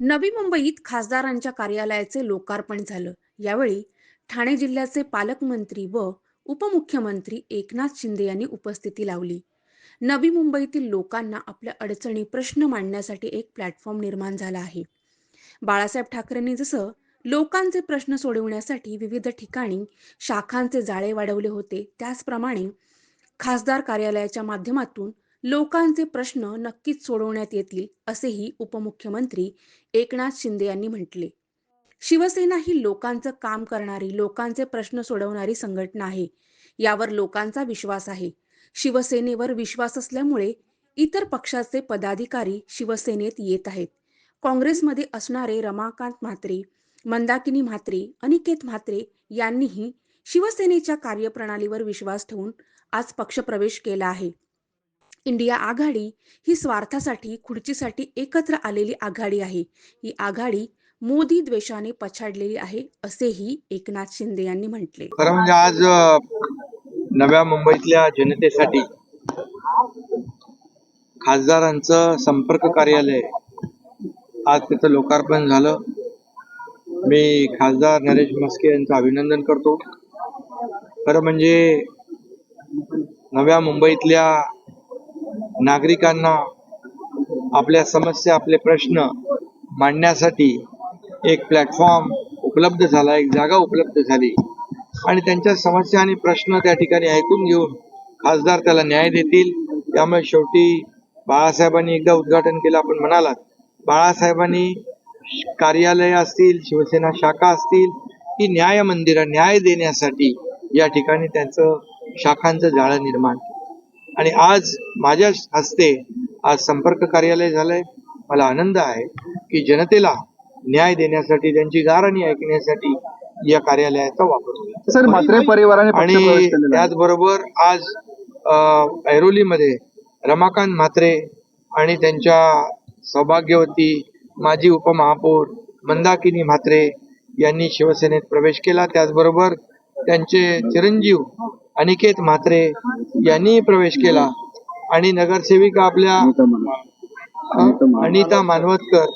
नवी मुंबईत खासदारांच्या कार्यालयाचे लोकार्पण झालं. यावेळी ठाणे जिल्ह्याचे पालकमंत्री व उपमुख्यमंत्री एकनाथ शिंदे यांनी उपस्थिती लावली. नवी मुंबईतील लोकांना आपल्या अडचणी प्रश्न मांडण्यासाठी एक प्लॅटफॉर्म निर्माण झाला आहे. बाळासाहेब ठाकरेंनी जसं लोकांचे प्रश्न सोडवण्यासाठी विविध ठिकाणी शाखांचे जाळे वाढवले होते त्याचप्रमाणे खासदार कार्यालयाच्या माध्यमातून लोकांचे प्रश्न नक्कीच सोडवण्यात येतील असेही उपमुख्यमंत्री एकनाथ शिंदे यांनी म्हटले. शिवसेना ही लोकांचं काम करणारी लोकांचे प्रश्न सोडवणारी संघटना आहे. यावर लोकांचा विश्वास आहे. शिवसेनेवर विश्वास असल्यामुळे इतर पक्षाचे पदाधिकारी शिवसेनेत येत आहेत. काँग्रेसमध्ये असणारे रमाकांत म्हात्रे मंदाकिनी म्हात्रे अनिकेत म्हात्रे यांनीही शिवसेनेच्या कार्यप्रणालीवर विश्वास ठेवून आज पक्षप्रवेश केला आहे. इंडिया आघाडी ही स्वार्थासाठी खुर्चीसाठी एकत्र आलेली आघाडी आहे. ही आघाडी मोदी द्वेषाने पछाडलेली आहे असेही एकनाथ शिंदे यांनी म्हटले. खरं म्हणजे आज नव्या मुंबईतल्या जनतेसाठी खासदारांचं संपर्क कार्यालय आज तिथं लोकार्पण झालं. मी खासदार नरेश मस्के यांचं अभिनंदन करतो. खरं म्हणजे नव्या मुंबईतल्या नागरिकांना आपल्या समस्या आपले प्रश्न मांडण्यासाठी एक प्लॅटफॉर्म उपलब्ध झाला एक जागा उपलब्ध झाली. आणि त्यांच्या समस्या आणि प्रश्न त्या ठिकाणी ऐकून घेऊन खासदार त्याला न्याय देतील. त्यामुळे शेवटी बाळासाहेबांनी एकदा उद्घाटन केलं आपण म्हणालात. बाळासाहेबांनी कार्यालय असतील शिवसेना शाखा असतील ही न्याय मंदिर न्याय देण्यासाठी या ठिकाणी त्यांचं शाखांचं जाळं निर्माण केलं. आणि आज माझ्या हस्ते आज संपर्क कार्यालय झालंय. मला आनंद आहे की जनतेला न्याय देण्यासाठी त्यांची गारणी ऐकण्यासाठी या कार्यालयाचा वापर सर म्हात्रे परिवाराने आणि. त्याचबरोबर आज ऐरोलीमध्ये रमाकांत म्हात्रे आणि त्यांच्या सौभाग्यवती माजी उपमहापौर मंदाकिनी म्हात्रे यांनी शिवसेनेत प्रवेश केला. त्याचबरोबर त्यांचे चिरंजीव अनिकेत म्हात्रे यांनी प्रवेश केला. आणि नगरसेविका आपल्या अनिता मानवतकर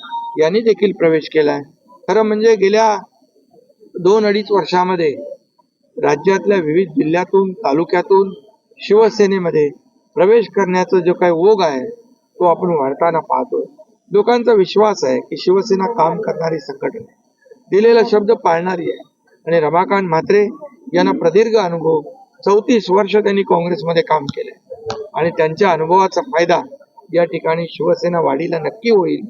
यांनी देखील प्रवेश केलाय. खरं म्हणजे गेल्या दोन अडीच वर्षामध्ये राज्यातल्या विविध जिल्ह्यातून तालुक्यातून शिवसेनेमध्ये प्रवेश करण्याचा जो काही ओघ आहे तो आपण वाढताना पाहतोय. लोकांचा विश्वास आहे की शिवसेना काम करणारी संघटना आहे. दिलेला शब्द पाळणारी आहे. आणि रमाकांत म्हात्रे यांना प्रदीर्घ अनुभव चौतीस वर्ष त्यांनी काँग्रेसमध्ये काम केले आणि त्यांच्या अनुभवाचा फायदा या ठिकाणी शिवसेना वाढीला नक्की होईल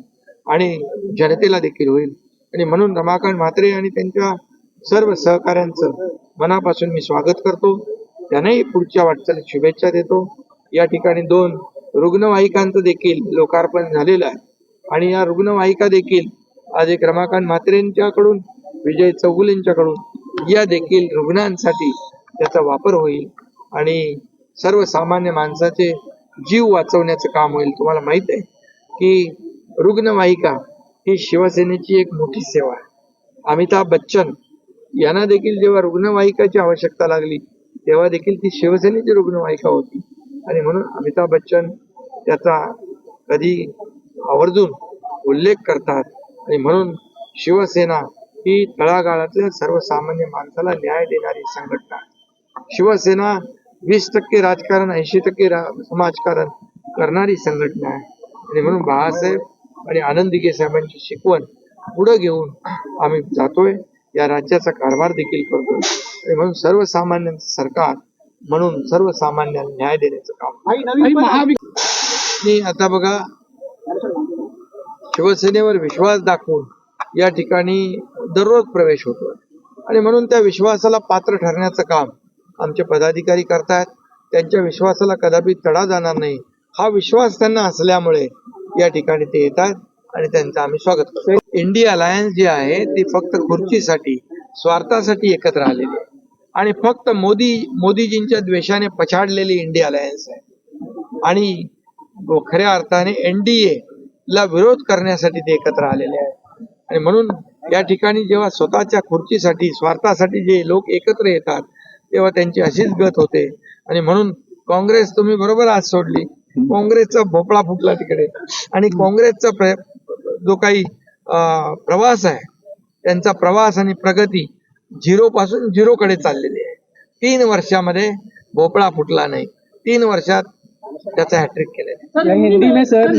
आणि जनतेला देखील होईल. आणि म्हणून रमाकांत म्हात्रे आणि त्यांच्या सर्व सहकाऱ्यांचं मनापासून मी स्वागत करतो. त्यांनाही पुढच्या वाटचालीत शुभेच्छा देतो. या ठिकाणी दोन रुग्णवाहिकांचं देखील लोकार्पण झालेलं आहे. आणि या रुग्णवाहिका देखील आज एक रमाकांत म्हात्रेंच्याकडून विजय चौगुलेंच्याकडून या देखील रुग्णांसाठी त्याचा वापर होईल आणि सर्वसामान्य माणसाचे जीव वाचवण्याचं काम होईल. तुम्हाला माहीत आहे की रुग्णवाहिका ही शिवसेनेची एक मोठी सेवा आहे. अमिताभ बच्चन यांना देखील जेव्हा रुग्णवाहिकाची आवश्यकता लागली तेव्हा देखील ती शिवसेनेची रुग्णवाहिका होती. आणि म्हणून अमिताभ बच्चन त्याचा कधी आवर्जून उल्लेख करतात. आणि म्हणून शिवसेना ही तळागाळातल्या सर्वसामान्य माणसाला न्याय देणारी संघटना आहे. शिवसेना वीस टक्के राजकारण ऐंशी टक्के रा- समाजकारण करणारी संघटना आहे. आणि म्हणून बाळासाहेब आणि आनंद दिघे साहेबांची शिकवण पुढे घेऊन आम्ही जातोय. या राज्याचा कारभार देखील करतोय. आणि म्हणून सर्वसामान्य सरकार म्हणून सर्वसामान्यांना न्याय देण्याचं काम आणि आता बघा शिवसेनेवर विश्वास दाखवून या ठिकाणी दररोज प्रवेश होतो आणि म्हणून त्या विश्वासाला पात्र ठरण्याचं काम आमचे पदाधिकारी करतायत. त्यांच्या विश्वासाला कदापि तडा जाणार नाही. हा विश्वास त्यांना असल्यामुळे या ठिकाणी ते येतात आणि त्यांचं आम्ही स्वागत करतो. इंडिया अलायन्स जे आहे ती फक्त खुर्चीसाठी स्वार्थासाठी एकत्र आलेली आहे. आणि फक्त मोदी मोदीजींच्या द्वेषाने पछाडलेली इंडिया अलायन्स आहे. आणि खऱ्या अर्थाने एनडीए ला विरोध करण्यासाठी ते एकत्र आलेले आहे आणि म्हणून या ठिकाणी जेव्हा स्वतःच्या खुर्चीसाठी स्वार्थासाठी जे लोक एकत्र येतात तेव्हा त्यांची अशीच गत होते. आणि म्हणून काँग्रेस तुम्ही बरोबर आज सोडली. काँग्रेसचा भोपळा फुटला तिकडे. आणि काँग्रेसचा प्र- जो काही प्रवास आहे त्यांचा प्रवास आणि प्रगती झिरो पासून झिरो कडे चाललेली आहे. तीन वर्षामध्ये भोपळा फुटला नाही. तीन वर्षात त्याचा हॅट्रिक केलेला